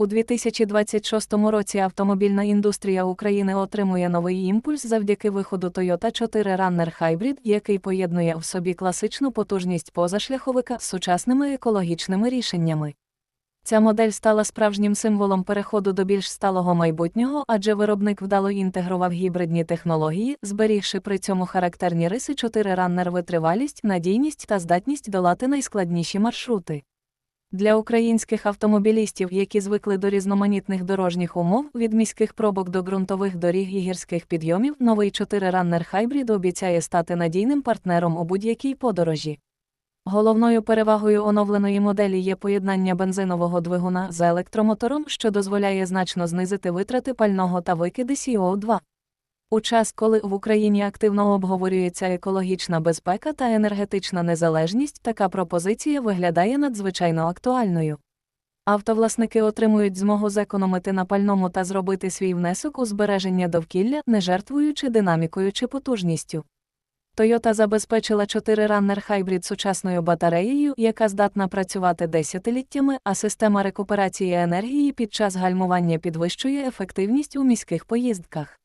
У 2026 році автомобільна індустрія України отримує новий імпульс завдяки виходу Toyota 4 Runner Hybrid, який поєднує в собі класичну потужність позашляховика з сучасними екологічними рішеннями. Ця модель стала справжнім символом переходу до більш сталого майбутнього, адже виробник вдало інтегрував гібридні технології, зберігши при цьому характерні риси 4 Runner витривалість, надійність та здатність долати найскладніші маршрути. Для українських автомобілістів, які звикли до різноманітних дорожніх умов, від міських пробок до ґрунтових доріг і гірських підйомів, новий 4 Runner Hybrid обіцяє стати надійним партнером у будь-якій подорожі. Головною перевагою оновленої моделі є поєднання бензинового двигуна з електромотором, що дозволяє значно знизити витрати пального та викиди CO2. У час, коли в Україні активно обговорюється екологічна безпека та енергетична незалежність, така пропозиція виглядає надзвичайно актуальною. Автовласники отримують змогу зекономити на пальному та зробити свій внесок у збереження довкілля, не жертвуючи динамікою чи потужністю. Toyota забезпечила 4 Runner Hybrid сучасною батареєю, яка здатна працювати десятиліттями, а система рекуперації енергії під час гальмування підвищує ефективність у міських поїздках.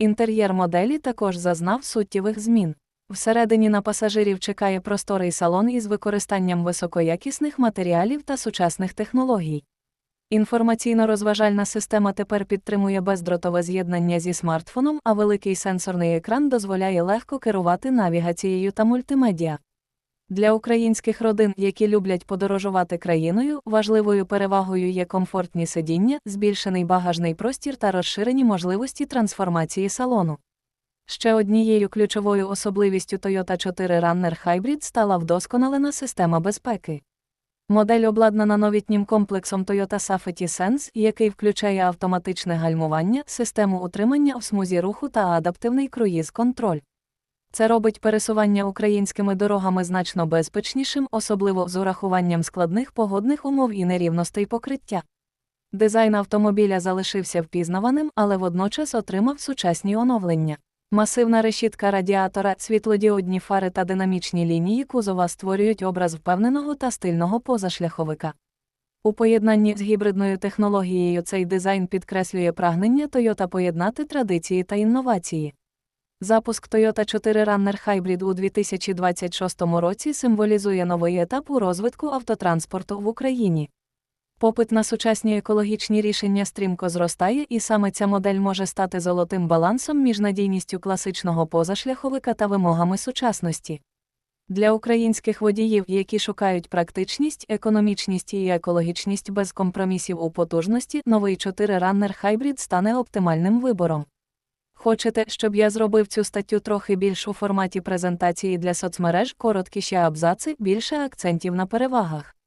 Інтер'єр моделі також зазнав суттєвих змін. Всередині на пасажирів чекає просторий салон із використанням високоякісних матеріалів та сучасних технологій. Інформаційно-розважальна система тепер підтримує бездротове з'єднання зі смартфоном, а великий сенсорний екран дозволяє легко керувати навігацією та мультимедіа. Для українських родин, які люблять подорожувати країною, важливою перевагою є комфортні сидіння, збільшений багажний простір та розширені можливості трансформації салону. Ще однією ключовою особливістю Toyota 4 Runner Hybrid стала вдосконалена система безпеки. Модель обладнана новітнім комплексом Toyota Safety Sense, який включає автоматичне гальмування, систему утримання в смузі руху та адаптивний круїз-контроль. Це робить пересування українськими дорогами значно безпечнішим, особливо з урахуванням складних погодних умов і нерівностей покриття. Дизайн автомобіля залишився впізнаваним, але водночас отримав сучасні оновлення. Масивна решітка радіатора, світлодіодні фари та динамічні лінії кузова створюють образ впевненого та стильного позашляховика. У поєднанні з гібридною технологією цей дизайн підкреслює прагнення Toyota поєднати традиції та інновації. Запуск Toyota 4 Runner Hybrid у 2026 році символізує новий етап у розвитку автотранспорту в Україні. Попит на сучасні екологічні рішення стрімко зростає, і саме ця модель може стати золотим балансом між надійністю класичного позашляховика та вимогами сучасності. Для українських водіїв, які шукають практичність, економічність і екологічність без компромісів у потужності, новий 4 Runner Hybrid стане оптимальним вибором. Хочете, щоб я зробив цю статтю трохи більш у форматі презентації для соцмереж, короткіші абзаци, більше акцентів на перевагах.